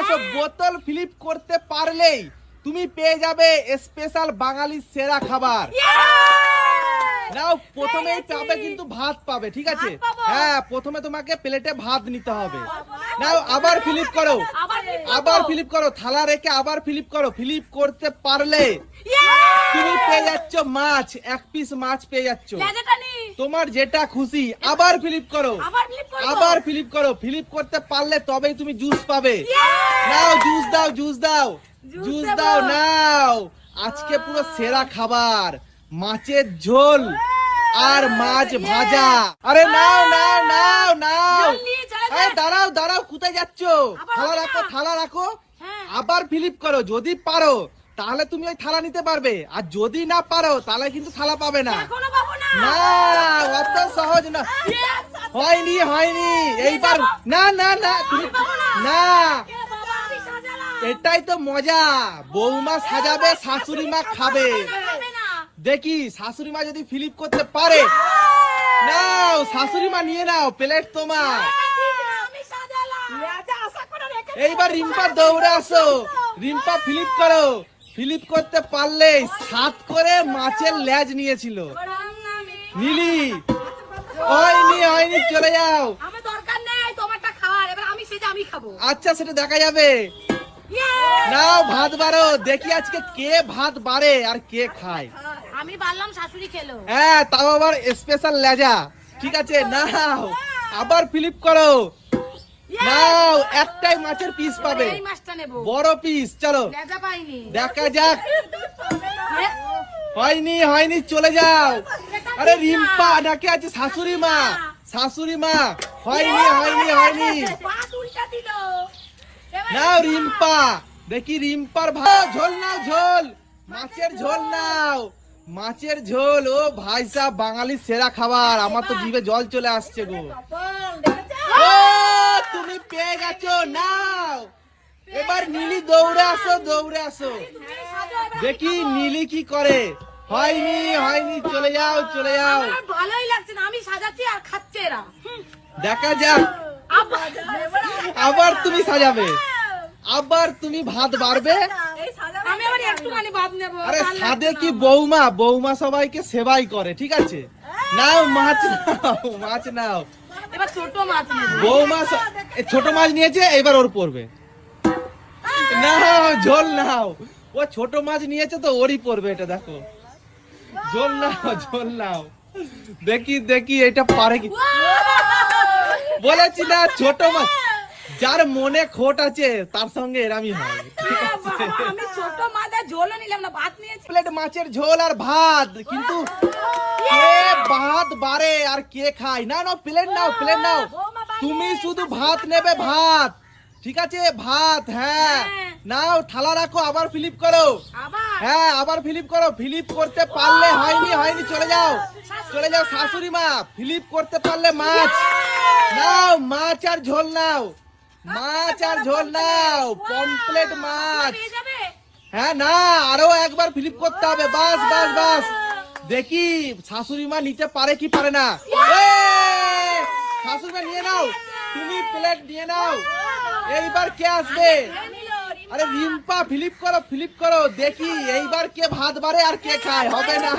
আসো বোতল ফ্লিপ করতে পারলেই তুমি পেয়ে যাবে স্পেশাল বাঙালির সেরা খাবার। নাও প্রথমেই পাবে কিন্তু ভাত পাবে ঠিক আছে? হ্যাঁ প্রথমে তোমাকে প্লেটে ভাত নিতে হবে। নাও আবার ফ্লিপ করো। আবার ফ্লিপ করো। থালা রেখে আবার ফ্লিপ করো। ফ্লিপ করতে পারলে তুমি পেয়ে যাচ্ছ মাছ এক পিস মাছ পেয়ে যাচ্ছ। তোমার যেটা খুশি আবার ফিলিপ করো। আবার ফ্লিপ করো। ফিলিপ করতে পারলে তবেই তুমি জুস পাবে। নাও জুস দাও জুস দাও। জুস দাও নাও। আজকে পুরো সেরা খাবার। মাছের ঝোল আর মাছ ভাজা। আরে নাও নাও নাও নাও। আরে দাঁড়াও দাঁড়াও কোথায় যাচ্ছ? থালা রাখো থালা রাখো। হ্যাঁ। আবার ফিলিপ করো যদি পারো তাহলে তুমি ওই থালা নিতে পারবে। আর যদি না পারো তাহলে কিন্তু থালা পাবে না। না। অত সহজ না। হয়নি হয়নি। এইবার না না না তুমি না। এটাই তো মজা। বৌমা সাজাবে শাশুড়ি মা খাবে। দেখি শাশুড়ি মা যদি ফিলিপ করতে পারে। নাও শাশুড়ি মা নিয়ে নাও প্লেট তোমার। এইবার রিম্পা দৌড়ে আসো। রিম্পা ফিলিপ করো। ফিলিপ করতে পারলে সাত করে মাছের লেজ নিয়েছিল। নিলি? হয়নি হয়নি চলে যাও। আমার দরকার নেই তোমারটা খাওয়ার এবার আমি সেটা আমি খাব। আচ্ছা সেটা দেখা যাবে! নাও ভাত বাড়ো দেখি আজকে কে ভাত বাড়ে আর কে খায়। আমি পারলাম শাশুড়ি খেলো। হ্যাঁ তাও আবার স্পেশাল লেজা। ঠিক আছে নাও। আবার ফ্লিপ করো। নাও একটাই মাছের পিস পাবে। এই মাছটা নেব। বড় পিস চলো। লেজা পাইনি। দেখা যাক। হয়নি হয়নি চলে যাও। আরে রিম্পা নাকি আছে শাশুড়ি মা। শাশুড়ি মা হয়নি হয়নি হয়নি ভাত উল্টা দিল এবার নাও রিম্পা। দেখি রিম্পার ভাত ঝোল নাও ঝোল। মাছের ঝোল নাও। মাছের ঝোল ও ভাই সাহেব বাঙালির সেরা খাবার। আমার তো জিভে জল চলে আসছে গো। তুমি পেয়ে গেছো নাও। এবার নীলি দৌড়ে আসো দৌড়ে আসো। দেখি নীলি কি করে। হয়নি হয়নি চলে যাও চলে যাও। ভালোই লাগছে না আমি সাজাচ্ছি আর খাচ্ছে এরা। দেখা যাক। আবার তুমি সাজাবে। আবার তুমি ভাত বাড়বে। আমি আবার একটুখানি ভাত নেব। আরে সাদে কি বৌমা? বৌমা সবাইকে সেবাই করে ঠিক আছে? নাও মাছ নাও মাছ নাও। এবার ছোট মাছ বৌমা ছোট মাছ নিয়েছে এবার ওর পড়বে। নাও ঝোল নাও। ও ছোট মাছ নিয়েছে তো ওরই পড়বে এটা দেখো। ঝোল নাও ঝোল নাও। দেখি দেখি এটা পারে কি বলেছি না ছোট মাছ যার মনে খোট আছে তার সঙ্গে এরামই হয়। এ বাবা, আমি ছোট মাছ আর ঝোলও নিলাম না ভাত নিয়েছি। প্লেট মাছের ঝোল আর ভাত কিন্তু কে ভাত বাড়ে আর কে খায়? না না প্লেট নাও প্লেট নাও। তুমি শুধু ভাত নেবে ভাত ঠিক আছে? ভাত হ্যাঁ। হ্যাঁ। নাও থালা রাখো আবার ফিলিপ করো। হ্যাঁ আবার ফিলিপ করো। ফিলিপ করতে পারলে হয়নি হয়নি চলে যাও। চলে যাও শাশুড়ি মা ফিলিপ করতে পারলে মাছ। নাও মাছ আর ঝোল নাও। মাছ আর ঝোল নাও পমপ্লেট মাছ। হ্যাঁ না আরও একবার ফিলিপ করতে হবে। বাস বাস বাস। দেখি শাশুড়ি মা নিতে পারে কি পারে না। শাশুড়ি মা নিয়ে নাও। তুমি প্লেট নিয়ে নাও। এইবার কে আসবে। আরে রিম্পা, ফিলিপ করো ফিলিপ করো, দেখি এইবার কে ভাত বাড়ে আর কে খায়, হবে না।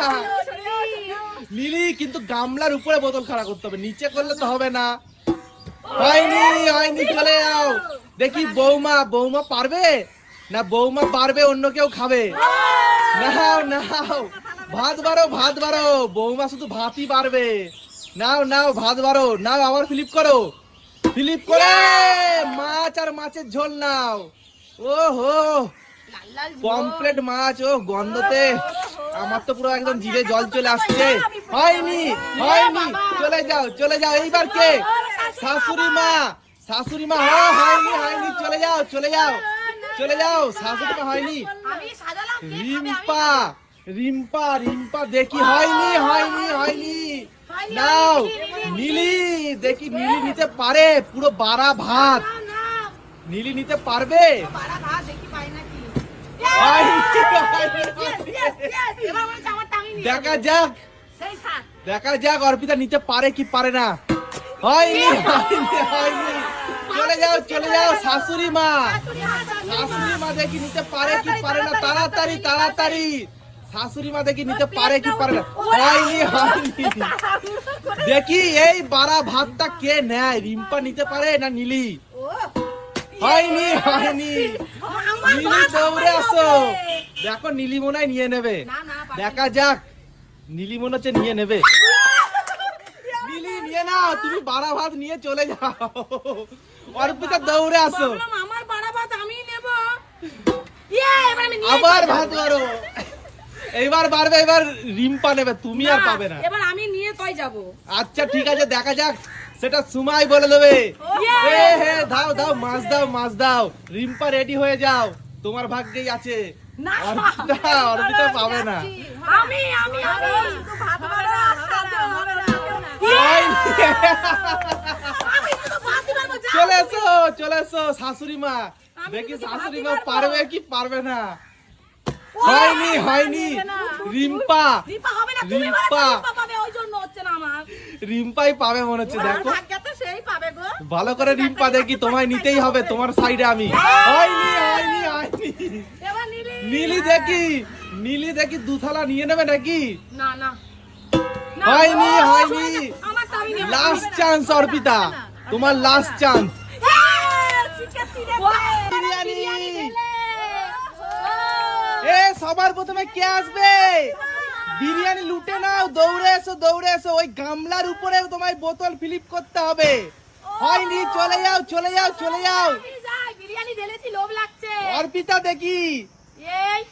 লিলি, কিন্তু গামলার উপরে বোতল খাড়া করতে হবে, নিচে করলে তো হবে না। হয়নি হয়নি, চলে যাও। দেখি বৌমা বৌমা পারবে? না, বৌমা পারবে, অন্য কেউ খাবে? নাও নাও। ভাত বারো ভাত বারো বৌমা শুধু ভাতই পারবে। নাও নাও, ভাত বারো নাও, আবার ফিলিপ করো। ফিলিপ করে মাছ আর মাছের ঝোল নাও। ও হো। পমপ্লেট মাছ ও গন্ধতে। আমার তো পুরো একদম জিভে জল চলে আসছে। হয়নি হয়নি। চলে যাও চলে যাও এইবার কে? শাশুড়ি মা শাশুড়ি মা হ হয়নি হয়নি চলে যাও চলে যাও চলে যাও শাশুড়ি মা হয়নি। রিম্পা রিম্পা রিম্পা দেখি হয়নি হয়নি হয়নি নাও নীলি দেখি নীলি নিতে পারে পুরো বারা ভাত নীলি নিতে পারবে? দেখি যাক। দেখা যাক অর্পিতা নিতে পারে কি পারে না। হয়নি হয়নি হয়নি। চলে যাও চলে যাও শাশুড়ি মা। শাশুড়ি মা দেখি নিতে পারে কি পারে না। তাড়াতাড়ি তাড়াতাড়ি শাশুড়ি মা দেখি নিতে পারে কি পারে না। হয়নি হয়নি। দেখি এই বারা ভাতটা কে নেয়? রিম্পা নিতে পারে না নীলি? হয়নি হয়নি। নীলি দৌড়ে আসো। দেখো নীলি মনে হয় নিয়ে নেবে দেখা যাক। নীলি মনে হচ্ছে নিয়ে নেবে। নীলি নিয়ে নাও তুমি বারা ভাত নিয়ে চলে যাও। অর্পিতা দৌড়ে আসো। ভাবলাম আমার বাড়া ভাত আমি নেব। ইয়ে আবার ভাত মারো। এইবার বাড়বে এবার রিম্পা নেবে তুমি আর পাবে না। এবার আমি নিয়ে তই যাব। আচ্ছা ঠিক আছে দেখা যাক। সেটা সুমাই বলে দেবে। দাও দাও মাছ দাও মাছ দাও। রিম্পা রেডি হয়ে যাও। তোমার ভাগ্যেই আছে। অর্পিতা অর্পিতা পাবে না। আমি আমি আমি চলে এসো চলে এসো শাশুড়ি মা। দেখি শাশুড়ি মা পারবে কি পারবে না। হয়নি হয়নি রিম্পা রিম্পা। রিম্পাই পাবে মনে হচ্ছে দেখো ভালো করে রিম্পা দেখি তোমায় নিতেই হবে তোমার সাইডে আমি হয়নি হয়নি হয়নি নিলি দেখি নীলি দেখি দুথালা নিয়ে নেবে নাকি না হয়নি হয়নি লাস্ট চান্স অর্পিতা তোমার লাস্ট চান্স এ সবার প্রথমে কে আসবে? বিরিয়ানি লুটে নাও দৌড়ে এসো দৌড়ে এসো। ওই গামলার উপরে তোমায় বোতল ফিলিপ করতে হবে। হয়নি চলে যাও চলে যাও চলে যাও। বিরিয়ানি ঢেলেছি লোভ লাগছে। অর্পিতা দেখি। এই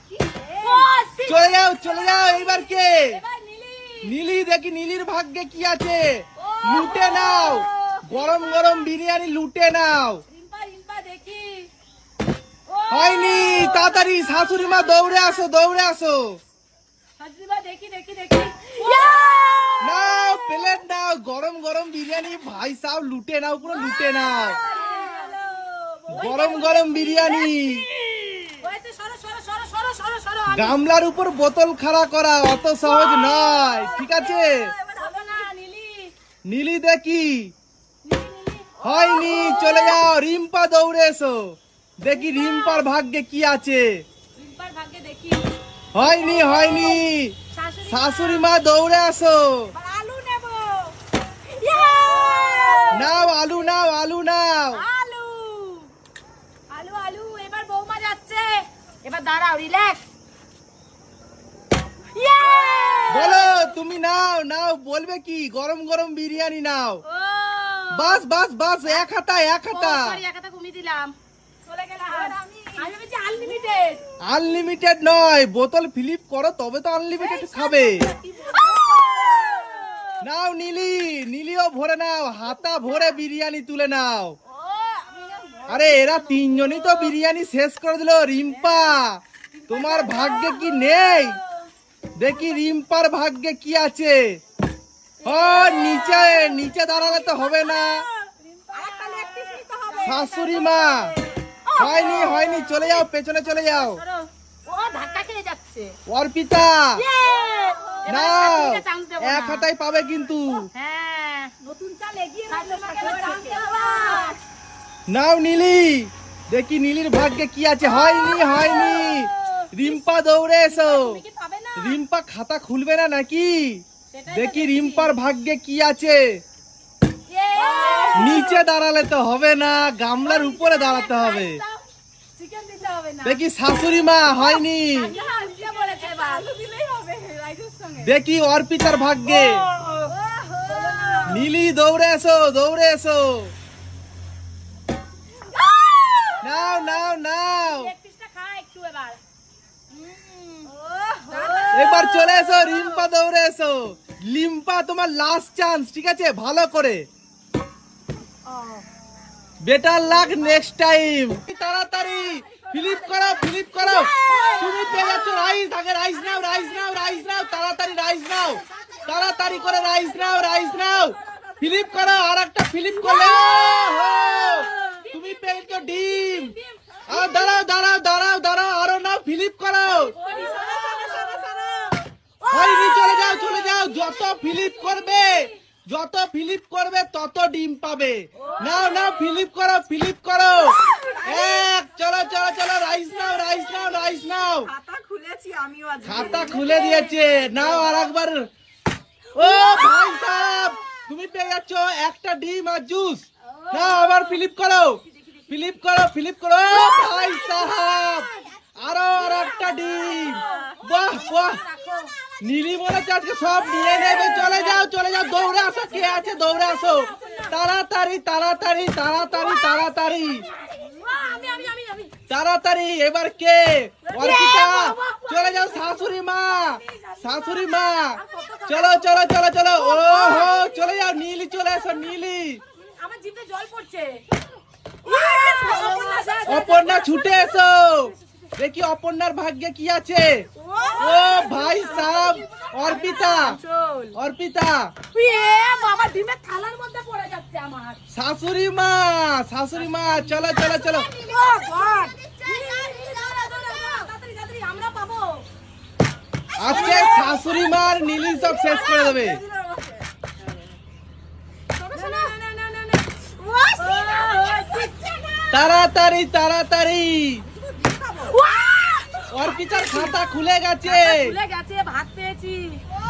ও, সি- চলে যাও চলে যাও এইবার কে? নিলি। নীলি দেখি নীলির ভাগ্যে কি আছে? লুটে নাও। গরম গরম বিরিয়ানি লুটে নাও। হয়নি তাড়াতাড়ি শাশুড়ি মা দৌড়ে আসো দৌড়ে আসো। নাও প্লেট নাও গরম গরম বিরিয়ানি। ভাই লুটে নাও পুরো লুটে নাও। গরম গরম বিরিয়ানি। গামলার উপর বোতল খাড়া করা অত সহজ নয় ঠিক আছে? নীলি। দেখি। হয়নি চলে যাও রিম্পা দৌড়ে এসো। দেখি রিম্পার ভাগ্যে কি আছে। রিম্পার ভাগ্যে দেখি। হয়নি হয়নি। শাশুড়ি মা দৌড়ে আসো। এবার আলু নেব। ইয়ে! নাও আলু নাও আলু নাও। আলু। আলু আলু এবার বৌমা যাচ্ছে। এবার দাঁড়াও রিল্যাক্স বলো তুমি নাও নাও বলবে কি? গরম গরম বিরিয়ানি নাও। বাস বাস বাস এক হাতা। এক হাতা কমিয়ে দিলাম চলে গেলাম আমি ভেবেছি আনলিমিটেড নয় বোতল ফিলিপ করো তবে তো আনলিমিটেড খাবে। নাও নীলি নীলিও ভরে নাও হাতা ভরে বিরিয়ানি তুলে নাও। আরে এরা তিনজনই তো বিরিয়ানি শেষ করে দিল রিম্পা। তোমার ভাগ্যে কি নেই? দেখি রিম্পার ভাগ্যে কি আছে। ও নিচে নিচে দাঁড়ালে তো হবে না। শাশুড়ি মা। হয়নি হয়নি চলে যাও পেছনে চলে যাও। ও ধাক্কা খেয়ে যাচ্ছে। অর্পিতা! এবার নাও এক না। হাতায় পাবে কিন্তু। হ্যাঁ নতুন চাল এগিয়ে নাও নীলি। দেখি নীলির ভাগ্যে কি আছে। হয়নি হয়নি। রিম্পা দৌড়ে এসো। রিম্পা খাতা খুলবে না নাকি? দেখি রিম্পার ভাগ্যে কি আছে। ইয়ে! নিচে দাঁড়ালে তো হবে না গামলার উপরে দাঁড়াতে হবে। দেখি শাশুড়ি মা হয়নি। দেখি অর্পিতার ভাগ্যে। নীলি দৌড়ে এসো দৌড়ে এসো। নাও নাও নাও। এবার। চলে এসো রিম্পা দৌড়ে এসো। লিম্পা তোমার লাস্ট চান্স ঠিক আছে? ভালো করে। বেটার লাক নেক্সট টাইম তাড়াতাড়ি ফিলিপ করো ফিলিপ করো। তুমি পেয়ে যাচ্ছ রাইস আগে রাইস নাও রাইস নাও রাইস নাও তাড়াতাড়ি রাইস নাও। তাড়াতাড়ি করে রাইস নাও রাইস নাও। ফিলিপ করো আর একটা ফিলিপ করলে। ওহো! তুমি পেয়েছ ডিম। আর দাঁড়াও দাঁড়াও দাঁড়াও দাঁড়াও আরও নাও ফিলিপ করো। চলে যাও চলে যাও যত ফিলিপ করবে যত ফিলিপ করবে তত ডিম পাবে। নাও নাও ফিলিপ করো ফিলিপ করো। এক চলো চলো চলো রাইস নাও রাইস নাও রাইস নাও। খাতা খুলেছি আমিও আজ খাতা খুলে দিয়েছে। নাও আর একবার। ও ভাই সাহেব তুমি পেয়ে যাচ্ছ একটা ডিম আর জুস নাও আবার ফিলিপ করো। ফিলিপ করো ফিলিপ করো। ভাই সাহেব আরও আর একটা ডিম। বাহ বাহ। নীলি হচ্ছে আজকে সব নিয়ে নেবে চলে যাও চলে যাও দৌড়ে আসো কে আছে দৌড়ে আসো। তাড়াতাড়ি তাড়াতাড়ি তাড়াতাড়ি তাড়াতাড়ি। তাড়াতাড়ি এবার কে? অর্পিতা চলে যাও শাশুড়ি মা শাশুড়ি মা। চলো চলো চলো চলো। ও হো চলে যাও নীলি চলে এসো নীলি। আমার জিভে জল পড়ছে। অপর্ণা ছুটে এসো। দেখি অপর্ণার ভাগ্যে কি আছে? ও! ভাই সাহ অর্পিতা। অর্পিতা। ডিমের থালার মধ্যে পড়ে যাচ্ছে আমার। শাশুড়ি মা শাশুড়ি মা চলো চলো চলো। আজকে শাশুড়ি মার নীলি সব শেষ করে দেবে। তাড়াতাড়ি তাড়াতাড়ি। অর্পিতার খাতা খুলে গেছে। ভুলে গেছে ভাত পেয়েছি।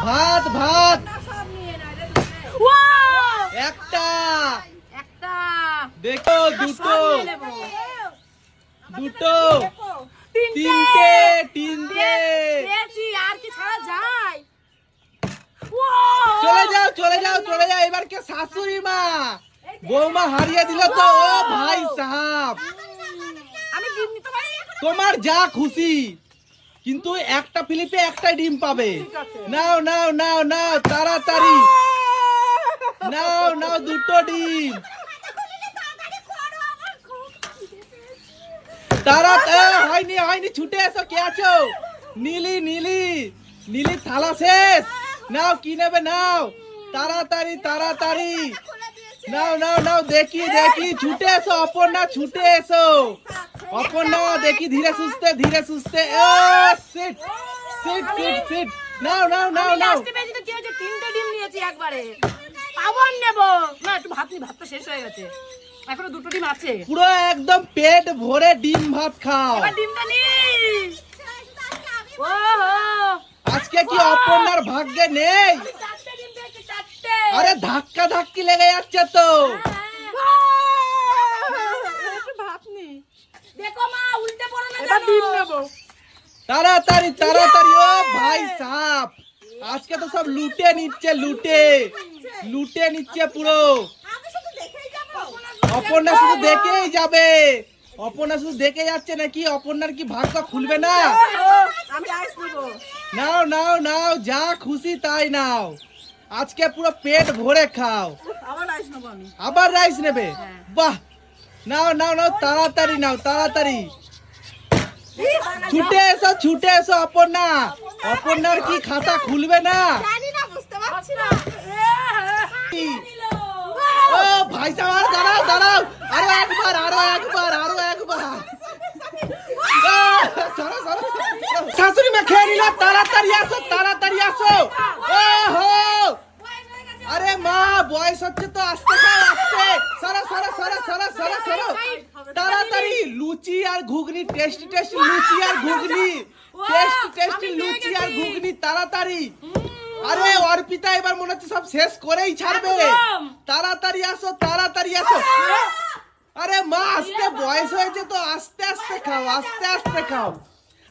ভাত ভাত। সব নিয়ে একটা। একটা। দেখো দুটো। দুটো। তিনটে। তিনটে পেয়েছি আর কি ছাড়া যায়? চলে যাও চলে যাও চলে যাও। এবার কে শাশুড়ি মা? বৌমা হারিয়ে দিল তো। ও ভাই সাহাব। তোমার যা খুশি কিন্তু একটা ফিলিপে একটা ডিম পাবে। নাও নাও নাও নাও তাড়াতাড়ি। নাও নাও দুটো ডিম। তারা হয়নি হয়নি ছুটে এসো কে আছো? নীলি নীলি নীলি থালা শেষ। নাও কি নেবে নাও। তাড়াতাড়ি তাড়াতাড়ি। নাও নাও নাও দেখি দেখি ছুটে এসো অপর্ণা ছুটে এসো। অপর্ণা দেখি ধীরে সুস্থে ধীরে সুস্থে। ও সিট সিট সিট সিট নাও নাও নাও নাও। লাস্টে পেয়েছি তো কি হয়েছে? তিনটে ডিম নিয়েছি একবারে। আবার নেব। না একটু ভাত ভাত তো শেষ হয়ে গেছে। এখনও দুটো ডিম আছে। পুরো একদম পেট ভরে ডিম ভাত খাও। এবার ডিমটা নি। আজকে কি অপর্ণার ভাগ্যে নেই? আরে ধাক্কা ধাক্কি লেগে যাচ্ছে তো একটু ভাত নি দেখো মা উল্টে পড়ো না এবার যেন। তাড়াতাড়ি তাড়াতাড়ি, ও ভাই সাপ। আজকে তো সব লুটে নিচ্ছে, লুটে। লুটে নিচ্ছে পুরো। অপর্ণা শুধু দেখেই যাবে। অপর্ণা শুধু দেখে যাচ্ছে নাকি? অপর্ণার কি ভাগ্য খুলবে না? নাও নাও নাও, যা খুশি তাই নাও। আজকে পুরো পেট ভরে খাও। আবার রাইস নেবে? বাহ! নাও নাও নাও, তাড়াতাড়ি নাও, তাড়াতাড়ি। ছুটে এসো ছুটে এসো অপর্ণা অপর্ণার কি খাতা খুলবে না জানি না বুঝতে পারছি না কি? ও ভাই সাহেব দাঁড়াও দাঁড়াও আরও একবার আরও একবার আরও একবার আহ, সরো, সরো, সরো। শাশুড়ি মা খেয়ে নিল তাড়াতাড়ি আসো তাড়াতাড়ি আসো ও হো আরে মা বয়স হচ্ছে তো আস্তে খাও আস্তে সরো সরো সরো সরো সরো সরো তাড়াতাড়ি লুচি আর ঘুগনি টেস্টি টেস্টি লুচি আর ঘুগনি। টেস্টি টেস্টি লুচি আর ঘুগনি তাড়াতাড়ি। আরে অর্পিতা এবার মনে হচ্ছে সব শেষ করেই ছাড়বে। তাড়াতাড়ি আসো তাড়াতাড়ি আসো। আরে মা আস্তে বয়স হয়েছে তো আস্তে আস্তে খাও আস্তে আস্তে খাও।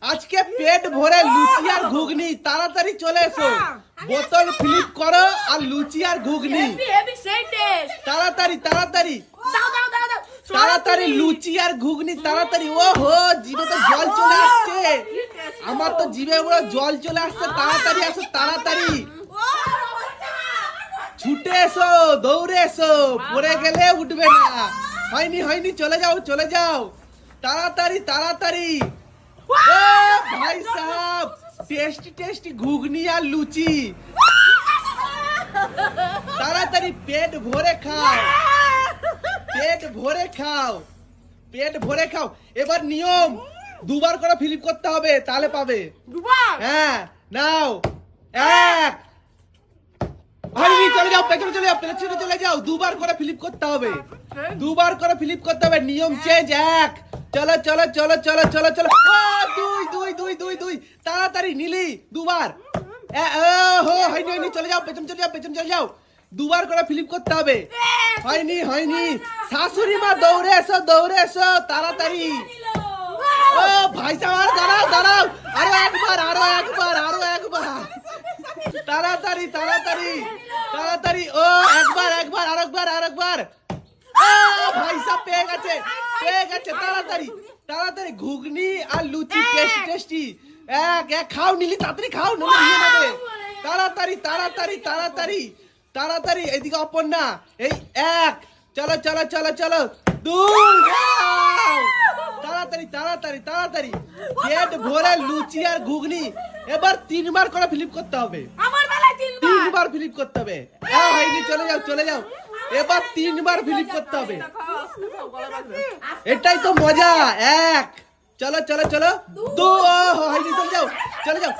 আজকে পেট ভরে লুচি আর ঘুগনি তাড়াতাড়ি চলে এসো। বোতল ফ্লিপ করো আর লুচি আর ঘুগনি। তাড়াতাড়ি তাড়াতাড়ি। তাড়াতাড়ি লুচি আর ঘুগনি তাড়াতাড়ি। ও হো জিভে তো জল চলে আসছে। আমার তো জিভে পুরো জল চলে আসছে। তাড়াতাড়ি আসো তাড়াতাড়ি। ছুটে এসো দৌড়ে এসো। পড়ে গেলে উঠবে না। হয়নি হয়নি চলে যাও চলে যাও। তাড়াতাড়ি তাড়াতাড়ি। ও ভাই সাহেব টেস্টি টেস্টি ঘুগনি আর লুচি। তাড়াতাড়ি পেট ভরে খাও। পেট ভরে খাও। পেট ভরে খাও। এবার নিয়ম দুবার করে ফিলিপ করতে হবে তাহলে পাবে। দুবার? হ্যাঁ নাও এক। চলে যাও পেছনে চলে যাও পেছনে চলে যাও। দুবার করে ফ্লিপ করতে হবে। দুবার করে ফ্লিপ করতে হবে নিয়ম চেঞ্জ এক। চলো চলো চলো চলো চলো চলো। ও, দুই দুই দুই দুই দুই। তাড়াতাড়ি নিলি দুবার। হো হয়নি হয়নি চলে যাও পেছন চলে যাও পেছন চলে যাও। দুবার করে ফ্লিপ করতে হবে। হয়নি হয়নি। শাশুড়ি মা দৌড়ে এসো দৌড়ে এসো তাড়াতাড়ি। ও ভাই সাহেব দাঁড়াও দাঁড়াও। আরও একবার আরও একবার আরও একবার। তাড়াতাড়ি তাড়াতাড়ি তাড়াতাড়ি। ও একবার একবার আরেকবার আরেকবার। ও ভাই সাহেব পেয়ে গেছে পেয়ে গেছে। তাড়াতাড়ি তাড়াতাড়ি। ঘুগনি আর লুচি টেস্টি টেস্টি। এক এক খাও নিলি তাড়াতাড়ি খাও না নিয়ে নেবে তাড়াতাড়ি তাড়াতাড়ি তাড়াতাড়ি। তাড়াতাড়ি এদিকে অপর্ণা এই এক। চলো চলো চলো চলো। দুই। তাড়াতাড়ি তাড়াতাড়ি তাড়াতাড়ি। পেট ভরে লুচি আর ঘুগনি। এবার তিনবার করে ফ্লিপ করতে হবে। আমার বেলায় তিনবার। তিনবার ফ্লিপ করতে হবে। হ্যাঁ হয়নি চলে যাও চলে যাও। এবার তিনবার ফ্লিপ করতে হবে। এটাই তো মজা। এক। চলো চলো চলো। দু। হয়নি চলে যাও চলে যাও।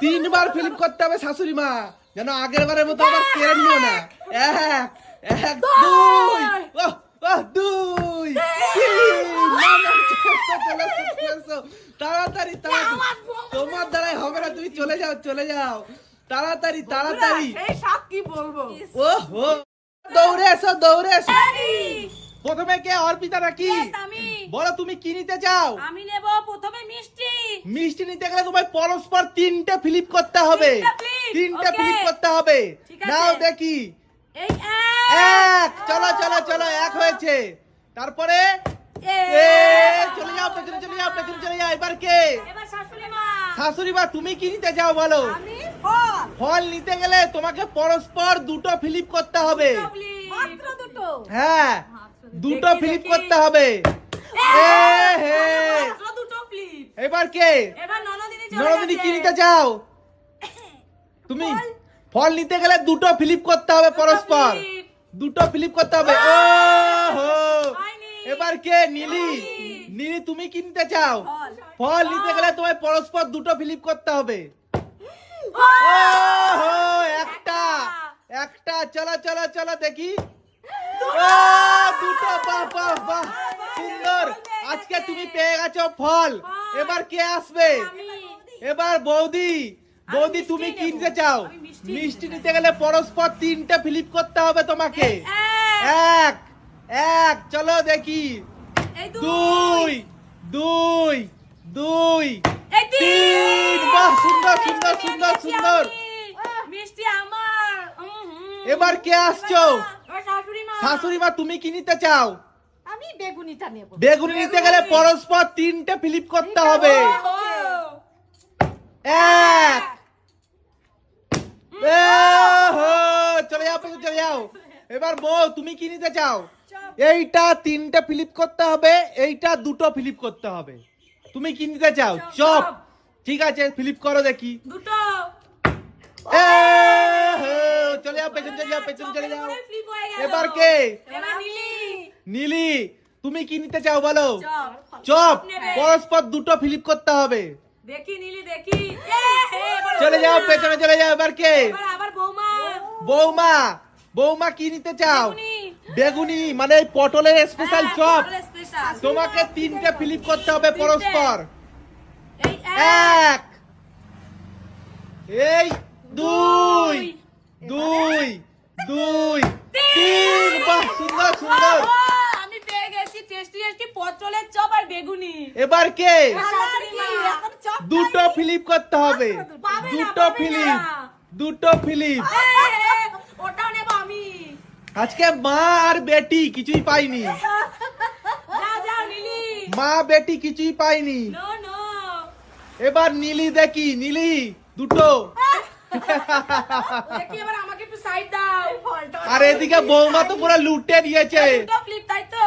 তিনবার ফ্লিপ করতে হবে শাশুড়ি মা। যেন আগের বারের মতো আবার কেড়ে নিও না। এক এক দুই দুই। তাড়াতাড়ি তাড়াতাড়ি। তোমার দ্বারাই হবে না তুমি চলে যাও চলে যাও। তাড়াতাড়ি তাড়াতাড়ি। এই সব কি বলব? ও হো দৌড়ে এসো দৌড়ে এসো। প্রথমে কে অর্পিতা নাকি বলো তুমি কি নিতে চাও? আমি নেব প্রথমে মিষ্টি। মিষ্টি নিতে গেলে তোমায় পরস্পর তিনটে ফ্লিপ করতে হবে। তিনটা. ফ্লিপ করতে হবে। নাও দেখি। এই এক। চলো চলো চলো এক হয়েছে। তারপরে? এ। চলে যাও পেছনে চলে যাও পেছনে চলে যাও। এবার কে? এবার শাশুড়ি মা। তুমি কি নিতে চাও বলো? আমি ফল। নিতে গেলে তোমাকে পরস্পর দুটো ফ্লিপ করতে হবে। হ্যাঁ দুটো। ফ্লিপ করতে হবে। এ হে মাত্র দুটো ফ্লিপ। এবার কে? এবার ননদিনী কি নিতে চাও? তুমি ফল? নিতে গেলে দুটো ফ্লিপ করতে হবে পরস্পর। দুটো ফ্লিপ করতে হবে। ও হো এবার কে? নীলি। নীলি। তুমি কিনতে চাও? ফল। নিতে গেলে তোমায় পরস্পর দুটো ফ্লিপ করতে হবে। ও! একটা। একটা। চলো চলো চলো দেখি। দুটো। বাহ বাহ বাহ। সুন্দর। আজকে তুমি পেয়ে গেছো ফল। এবার কে আসবে? এবার বৌদি। বৌদি তুমি কিনতে চাও? মিষ্টি মিষ্টি নিতে গেলে পরস্পর তিনটে ফিলিপ করতে হবে তোমাকে। এক, এক। চলো দেখি। দুই। দুই। দুই। এই তিন। বাহ সুন্দর সুন্দর সুন্দর সুন্দর। মিষ্টি আমার। এবার কে আসছো? শাশুড়ি মা। তুমি কি নিতে চাও? আমি বেগুনিটা নেব। বেগুনি নিতে গেলে পরস্পর তিনটে ফিলিপ করতে হবে। এক। চলে যাও চলে যাও। এবার বউ তুমি কি নিতে চাও? এইটা তিনটে ফ্লিপ করতে হবে এইটা দুটো ফ্লিপ করতে হবে। তুমি কি নিতে চাও? চপ। ঠিক আছে ফ্লিপ করো দেখি। দুটো। চলে যাও পেছনে চলে যাও পেছনে চলে যাও। এবার কে? নীলি। তুমি কি নিতে চাও বলো? চপ। পরস্পর দুটো ফিলিপ করতে হবে। দেখি নীলি দেখি। চলে যাও পেছনে চলে যাও এবার কে? আবার বৌমা। বৌমা বৌমা কি নিতে চাও? বেগুনি। মানে এই পটলের স্পেশাল হ্যাঁ, চপ। তোমাকে তিনটে ফিলিপ করতে হবে পরস্পর। এক, এই দুই। দুই। দুই। তিন। বাহ সুন্দর সুন্দর। টেস্টি টেস্টি পটলের চপ আর বেগুনি এবার কে? দুটো ফ্লিপ করতে হবে। দুটো ফ্লিপ। দুটো ফ্লিপ। এ, এ, ওটাও নেব আমি। আজকে মা আর বেটি কিছুই পাইনি। মা বেটি কিছুই পাইনি। এবার নীলি দেখি নীলি দুটো। আর এদিকে বৌমা তো পুরো লুটে দিয়েছে।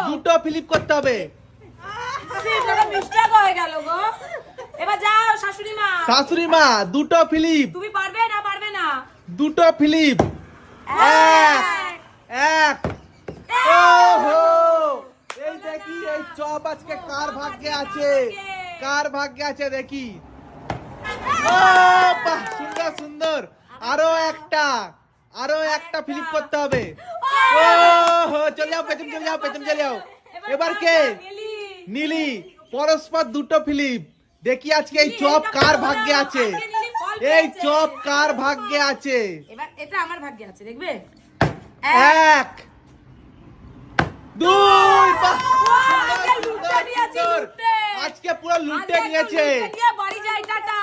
দুটো ফ্লিপ করতে হবে। শাশুড়ি মা। দুটো ফ্লিপ তুমি পারবে না পারবে না? দুটো ফ্লিপ এক। এক। ওহো! এই দেখি এই চপ আজকে কার ভাগ্যে আছে? কার ভাগ্যে আছে দেখি। ও বাহ সুন্দর সুন্দর। আরও একটা আরও একটা ফিলিপ করতে হবে। চলে যাও পেছন চলে যাও পেছন চলে যাও। এবার কে? নীলি। পরস্পর দুটো ফিলিপ। দেখি আজকে এই চপ কার ভাগ্যে আছে? এই চপ কার ভাগ্যে আছে? এবার এটা আমার ভাগ্যে আছে দেখবে? এক দুই আজকে পুরো লুটে নিয়েছে। বাড়ি যাই টাটা।